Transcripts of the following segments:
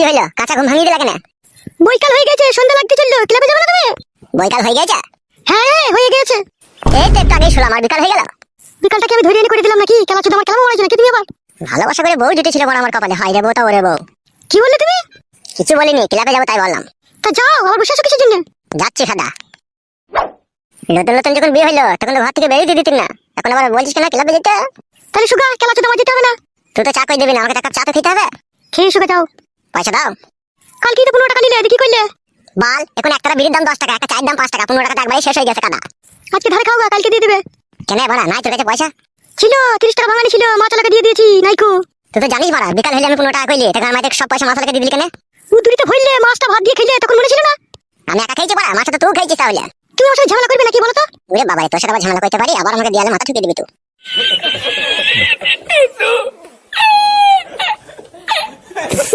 হলো কাঁচা ঘুম ভাঙিয়ে দিলা কেন? বৈকাল হয়ে গেছে সন্ধ্যা লাগতে চলল ক্লাবে যাবে না তুমি? বৈকাল হয়ে গেছে? হ্যাঁ হয়ে গেছে। এই তো একটু আগেই শুনলাম আমার বিকাল হয়ে গেল। বিকালটাকে আমি ধরে এনে করে দিলাম নাকি? খেলা শুধু আমার খেলা মনে নাকি তুমি আবার? ভালোবাসা করে বউ জুটেছিল বড় আমার কপালে। হাই রে বউ তা ওরে বউ। কি বললে তুমি? কিছু বলিনি ক্লাবে যাব তাই বললাম। তা যাও আবার বসে আছো কিসের জন্য? যাচ্ছি সাদা। নতুন নতুন যখন বিয়ে হইল তখন তো ঘর থেকে বেরিয়ে দিতিন না। এখন আবার বলছিস কেন ক্লাবে যেতে? তাহলে সুগা খেলা শুধু আমার যেতে হবে না। তুই তো চা কই দিবি না আমাকে এক চা তো খেতে হবে। খেয়ে সুগা যাও। পয়সা দাও। কালকে তো পনেরো টাকা নিলে কি করলে? বাল এখন একটা বিড়ির দাম দশ টাকা একটা চায়ের দাম পাঁচ টাকা পনেরো টাকা তো একবারই শেষ হয়ে গেছে কাদা। আজকে ধারে খাওয়া কালকে দিয়ে দিবে। কেন বাড়া নাই তোর কাছে পয়সা? ছিল তিরিশ টাকা ভাঙানি ছিল মা চালাকে দিয়ে দিয়েছি নাইকো। তুই তো জানিস বাড়া বিকাল হলে আমি পনেরো টাকা কইলি তখন আমাদের সব পয়সা মাথাকে দিয়ে দিলি কেন? উদুরিতে ভরলে মাছটা ভাত দিয়ে খেলে তখন মনে ছিল না? আমি একা খেয়েছি বাড়া মাছটা তো তুই খেয়েছিস তাহলে। তুমি আমার সাথে ঝামেলা করবে নাকি বলো তো ওরে বাবা তোর সাথে আবার ঝামেলা করতে পারি আবার আমাকে দেয়ালে মাথা ঠুকে দিবি তুই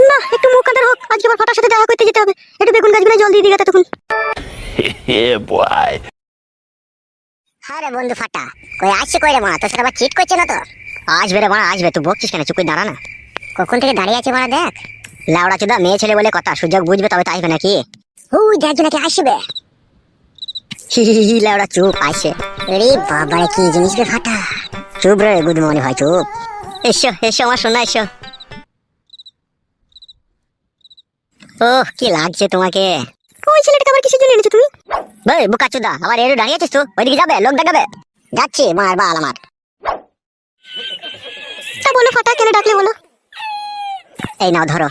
না একটু মুখ কাঁদার আমার ফাটার সাথে দেখা করতে যেতে হবে। একটু বেগুন গাছ জল দিয়ে তখন. হ্যাঁ বন্ধু ফাটা কই আসছে কই রে মারা তোর সাথে আবার চিট করছে না তো? আসবে রে মারা আসবে। তুই বকছিস কেন? চুপ করে দাঁড়া না। কখন থেকে দাঁড়িয়ে আছে মারা দেখ। লাউড়া চুদা মেয়ে ছেলে বলে কথা সুযোগ বুঝবে তবে তো আসবে নাকি? ওই দেখ নাকি আসবে। হি হি হি লাউড়া চুপ আসে। রে বাবা কি জিনিস রে ফাটা। চুপ রে গুড মর্নিং ভাই চুপ। এসো এসো আমার শোনা এসো। ওহ কি লাগছে তোমাকে? ওই ছেলেটাকে আবার কিসের জন্য এনেছো তুমি? ভাই বুকা চুদা আবার এর দাঁড়িয়ে আছিস তুই ওইদিকে যাবে লোক দেখাবে যাচ্ছি মার বাল আমার। তা বলো ফাটা কেন ডাকলে বলো? এই নাও ধরো।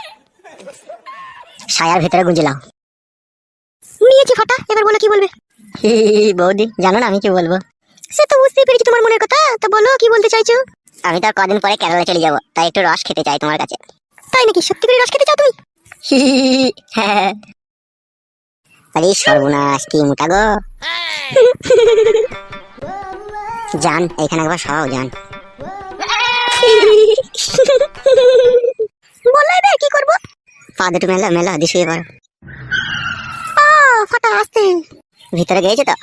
সায়ার ভিতরে গুঁজিলাম নিয়েছি ফাটা এবার বলো কি বলবে? বৌদি জানো না আমি কি বলব? সে তো বুঝতেই পেরেছি তোমার মনের কথা তা বলো কি বলতে চাইছো? আমি তো কদিন পরে কেরালা চলে যাব তাই একটু রস খেতে চাই তোমার কাছে। তাই নাকি? সত্যি করে রস খেতে চাও তুমি? আরে সর্বনাশ কি মোটা গো। জান এখানে একবার সরাও জান। বলল এবার কি করব? পা দুটো মেলা মেলা শুয়ে পড়ো আ, ফাটা আসতে। ভিতরে গিয়েছে তো?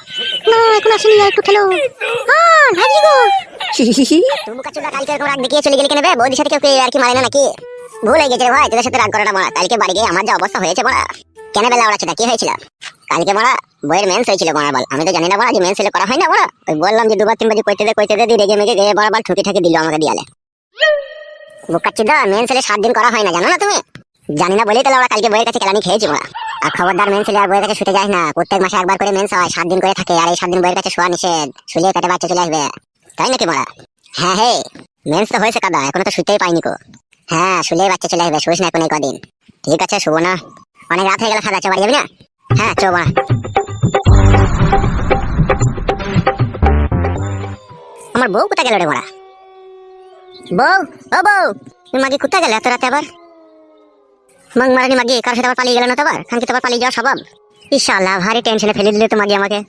না এখন আসেনি একটু খেলো। হ্যাঁ ভাজি গো। তুমি কাচুদা কালকে রাগ দেখিয়ে চলে গেলে কেন বে? বৌদির সাথে কেউ আর কি মারে না নাকি? ভুল হয়ে গেছে ভাই, তোদের সাথে রাগ করাটা মারা কালকে বাড়ি গিয়ে আমার যা অবস্থা হয়েছে মারা কেন বেলা ওরা কি হয়েছিল? কালকে মারা বইয়ের মেন্স হয়েছিল মারা বল। আমি তো জানি না মারা যে মেন্স হলে করা হয় না মারা ওই বললাম যে দুবার তিনবার যে কইতে দে, কইতে দিয়ে রেগে মেগে গিয়ে বারবার ঠুকি ঠাকি দিল আমাকে দিয়ালে বুকাচ্ছি দা মেন্স হলে সাত দিন করা হয় না, জানো না তুমি? জানি না বলেই তাহলে ওরা কালকে বইয়ের কাছে কেলানি খেয়েছি মারা আর খবরদার মেন্স হলে আর বইয়ের কাছে শুতে যাস না। প্রত্যেক মাসে একবার করে মেন্স হয়, সাত দিন করে থাকে, আর এই সাত দিন বইয়ের কাছে শোয়া নিষেধ। শুলে পেটে বাচ্চা চলে আসবে। তাই নাকি মারা হ্যাঁ হে। মেন্স তো হয়েছে কাদা, এখনও তো শুতেই পাইনি কো। হ্যাঁ শুলেই বাচ্চা চলে আসবে শুইস না এখন কদিন। ঠিক আছে শুভ না। অনেক রাত হয়ে গেল খাদা চো বাড়ি যাবি না? হ্যাঁ চো বাড়া আমার বউ কোথায় গেল রে মারা বউ, ও বউ তুমি মাগি কোথায় গেলে এত রাতে আবার? মং মারানি মাগি কার সাথে আবার পালিয়ে গেল না তো আবার? খানকে তো পালিয়ে যাওয়া স্বভাব? ইনশাআল্লাহ ভারী টেনশনে ফেলে দিলে তো মাগি আমাকে।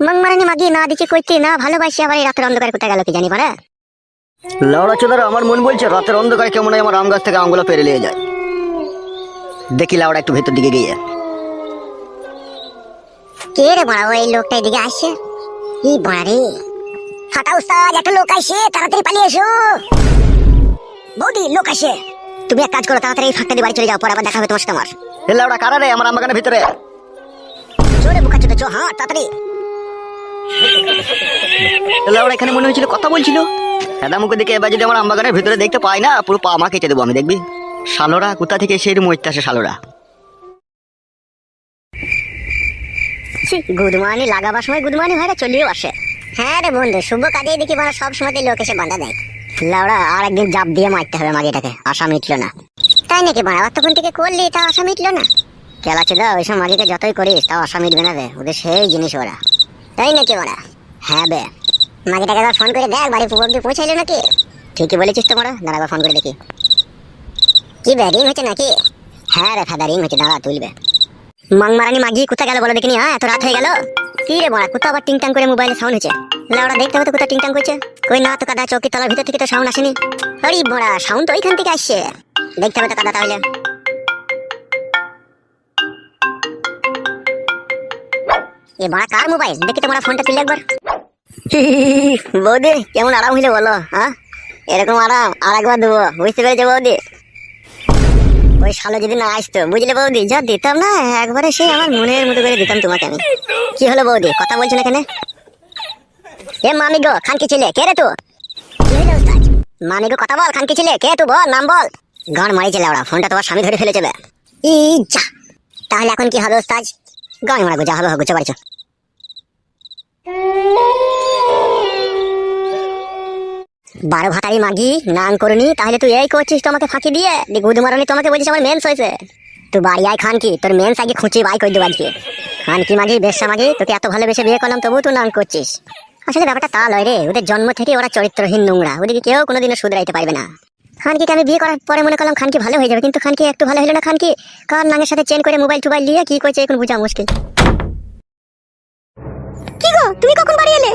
মং মারানি মাগি, না দিচ্ছে কইতে, না ভালোবাসি আবার এই রাতের অন্ধকার কোথায় গেল কি জানি পারে লাউড়া চোদার আমার মন বলছে রাতের অন্ধকারে কেমন আমার আম গাছ থেকে আমগুলো পেরে নিয়ে যায়। দেখি লাউড়া একটু ভেতর দিকে গিয়ে। কে রে বড়া ওই লোকটা এদিকে আসছে? কি বড়া। রে ফাটা উস্তাদ একটা লোক আসে তাড়াতাড়ি পালিয়ে এসো। বৌদি লোক আসে তুমি এক কাজ করো তাড়াতাড়ি এই ফাঁকটা দিয়ে বাড়ি চলে যাও পরে আবার দেখা হবে তোমার সাথে আমার। লাউড়া কারা রে? আমার আম বাগানের ভিতরে। চোরে বুকা চোদা চো হ্যাঁ তাড়াতাড়ি। লাউড়া এখানে মনে হয়েছিল কথা বলছিল। দাদা মুখে দেখে এবার যদি আমার আম বাগানের ভিতরে দেখতে পাই না, পুরো পা কেটে দেবো আমি, দেখবি? কোথা থেকে সেই মরতে আসে লাগাবার সময় ভাইরা আসে। হ্যাঁ রে বন্ধু, শুভ কাজে দেখি সব সময় লোক এসে বাধা দেয়। লাউড়া, আর একদিন জাপ দিয়ে মারতে হবে মাগিটাকে আশা মিটলো না। তাই নাকি বড় তখন থেকে করলি, তা আশা মিটলো না? কেলাচ্ছে দা ওইসব মাগিকে যতই করিস, তাও আশা মিটবে না রে, ওদের সেই জিনিস ওরা। তাই নাকি বড়া? হ্যাঁ বে। মাগিটাকে একবার ফোন করে দেখ বাড়ি পুকুর দিয়ে পৌঁছাইলো নাকি? ঠিকই বলেছিস তো মোরা দাঁড়া ফোন করে দেখি। কি বে রিং হচ্ছে নাকি? হ্যাঁ রে ফাদা রিং হচ্ছে দাঁড়া তুলবে। মাংমারানি মাগি কোথায় গেল বলো দেখিনি হ্যাঁ এত রাত হয়ে গেল? কি রে বড়া, কোথাও আবার টিংটাং করে মোবাইলে সাউন্ড হচ্ছে ওরা দেখতে হবে তো কোথায় টিংটাং করছে। কই না, তো কাদা চৌকি তলার ভিতর থেকে তো সাউন্ড আসেনি। আরে বড়া সাউন্ড তো ওইখান থেকে আসছে। দেখতে হবে তো কাদা তাহলে। এ বড়া কার মোবাইল? দেখি তোমার ফোনটা তুলে একবার। বৌদি, কেমন আরাম হইলে বলো হ্যাঁ? এরকম আরাম, আর একবার দেবো বুঝতে পেরেছ বৌদি? ওই শালো যদি না আসতো, বুঝলে বৌদি? যা দিতাম না, একবারে সেই আমার মনের মতো করে দিতাম তোমাকে আমি। কি হলো বৌদি, কথা বলছো না কেন? এ মামি গো, খানকি ছেলে, কে রে তো? মামি গো, কথা বল, খানকি ছেলে, কে তুই বল, নাম বল। গান মারি ছেলে ওরা ফোনটা তোমার স্বামী ধরে ফেলে যাবে ই যা। তাহলে এখন কি হবে উস্তাদ গান মারাবো যা হবে হবে চো বাড়ি চো। বারো ভাতারি মাগি নাং করনি, তাহলে তুই এই করছিস তোমাকে ফাঁকি দিয়ে? গুদ মারনি তোমাকে বলছিস আমার মেন্স হয়েছে। তুই বাড়ি আয় খান কি? তোর মেন্স আগে খুঁচি বাই করে দেবো আজকে। খান কি মাগি বেশা মাগি? তোকে এত ভালোবেসে বিয়ে করলাম তবু তুই নাং করছিস। আসলে ব্যাপারটা তা লয় রে, ওদের জন্ম থেকে ওরা চরিত্রহীন নোংরা। ওদেরকে কেউ কোনোদিনও শুধরাইতে পারবে না। খানকিকে আমি বিয়ে করার পরে মনে করলাম খানকি ভালো হয়ে যাবে কিন্তু খানকি একটু ভালো হলো না খানকি কার নাঙের সাথে চেন করে মোবাইল টোবাইল নিয়ে কি করছে এখন বোঝা মুশকিল। কি গো তুমি কখন বাড়ি এলে?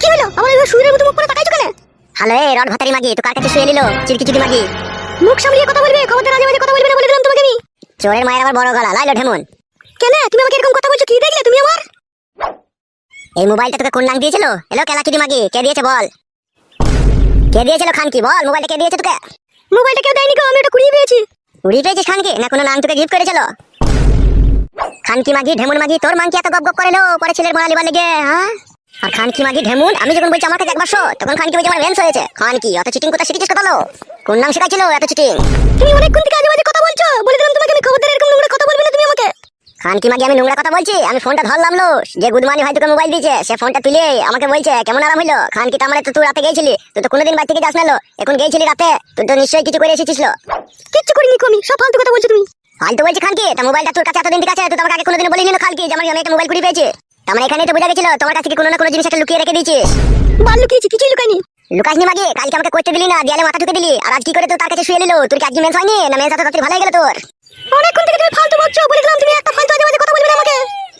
কি হলো? আমার এবার সুরের মতো মুখ করে তাকাইছো কেন? হ্যালো এ রড ভাতারি মাগি তো কার কাছে শুয়ে নিলো? চিরকি চিটি মাগি। মুখ সামলিয়ে কথা বলবে খবরদার আজে বাজে কথা বলবে না বলে দিলাম তোমাকে আমি। চোরের মায়ের আবার বড় গলা লাইলো ঢেমন। কেন? তুমি আমাকে এরকম কথা বলছো কি দেখলে তুমি আমার? এই মোবাইলটা তোকে কোন নাম দিয়েছিল? এলো কেলা চিটি মাগি কে দিয়েছে বল? কে দিয়েছিল খানকি? বল মোবাইলটা কে দিয়েছে তোকে? মোবাইলটা কেউ দেয়নি গো আমি ওটা কুড়িয়ে পেয়েছি। উড়িয়ে পেয়েছিস খানকি? না কোনো নাম তোকে গিফট করেছিল? খানকি মাগি ঢেমুন মাগি তোর মাংকি এত গপ গপ করে লো পরে ছেলের মারালি লিবার লেগে হ্যাঁ? আর খানকি মাগি ঢেমুন আমি যখন বলছি আমার কাছে একবার শো, তখন খানকি বলছে আমার ভ্যান্স হয়েছে। খানকি অত চিটিং কোথা শিখেছিস কথা লো কোন নাম শেখাচ্ছিল এত চিটিং তুমি অনেকক্ষণ থেকে আজে বাজে কথা বলছো বলে দিলাম তোমাকে আমি খবরদার এরকম নোংরা কথা বলবে না তুমি আমাকে খানকি মাগি আমি নোংরা কথা বলছি আমি ফোনটা ধরলাম লো। যে গুদমানি ভাই তোকে মোবাইল দিয়েছে সে ফোনটা তুলে আমাকে বলছে কেমন আরাম হইল? খানকি তো আমার তো তুই রাতে গেছিলি তুই তো কোনোদিন বাড়ি থেকে যাস না লো। এখন গেছিলি রাতে তুই তো নিশ্চয়ই কিছু করে এসেছিস লো। কিচ্ছু করিনি কো আমি সব ফালতু কথা বলছো তুমি। ফালতু বলছি খানকি তা মোবাইলটা তোর কাছে এতদিন ঠিক আছে তুই তো আমাকে আগে কোনোদিন বলিনি না খানকি যে আমার আমি একটা মোবাইল কুড়ি পেয়েছি। তার মানে এখানেই তো বোঝা গেছিল তোমার কাছে কোনো না কোনো জিনিস একটা লুকিয়ে রেখে দিয়েছিস। বাল লুকিয়েছি কিছুই লুকাইনি লুকাসনি মাগে কালকে আমাকে করতে দিলি না দেয়ালে মাথা ঠুকে দিলি আর আজ কি করে তো তার কাছে শুয়ে নিলো তোর কি আজকে মেন্স হয়নি না মেন্স এত তাড়াতাড়ি ভালো হয়ে গেল তোর? অনেকক্ষণ থেকে তুমি ফালতু বলছো বলে দিলাম তুমি একটা ফালতু আজে বাজে কথা বলবে না আমাকে।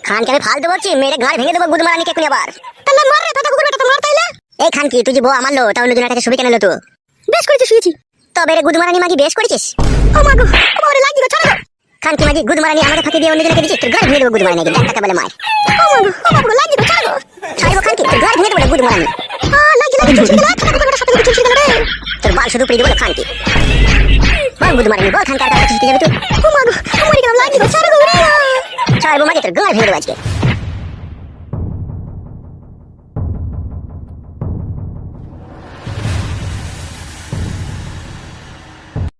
খানকে আমি ফালতু বলছি মেরে ঘাড় ভেঙে দেবো গুদমারানিকে এক্ষুনি আবার। তাহলে মার রে দাদা কুকুর বেটা তো মার তাইলে। এই খানকি তুই যে বউ আমার লো তাহলে দুজনের কাছে ছবি কেন তো? বেশ করেছি শুয়েছি। তবে রে মাগি বেশ করেছিস? ও মা গো ও বাবা লাগি গো ছাড়ো খানকি মাগি গুদমারানি আমাকে ফাঁকি দিয়ে অন্যজনকে দিচ্ছিস তোর ঘাড় ভেঙে দেবো গুদমারানি দেখ তাকে বলে মার। ও মা গো ও বাবা লাগি গো ছাড়ো গো। ছাড়বো খানকি তোর ঘাড় ভেঙে দেবো গুদমারানি আ লাগি লাগি চুলছি গেল একটা কথা সাথে চুলছি গেল রে? শুধু পেয়ে দেবো খানকি। বল গুদমারানি বল খানকার কাছে শিখতে যাবে তুই ও মা গো, ও মরে গেলাম লাগি গো সারা গো রে ছাড়বো মাগি তোর ঘাড় ভেঙে আজকে।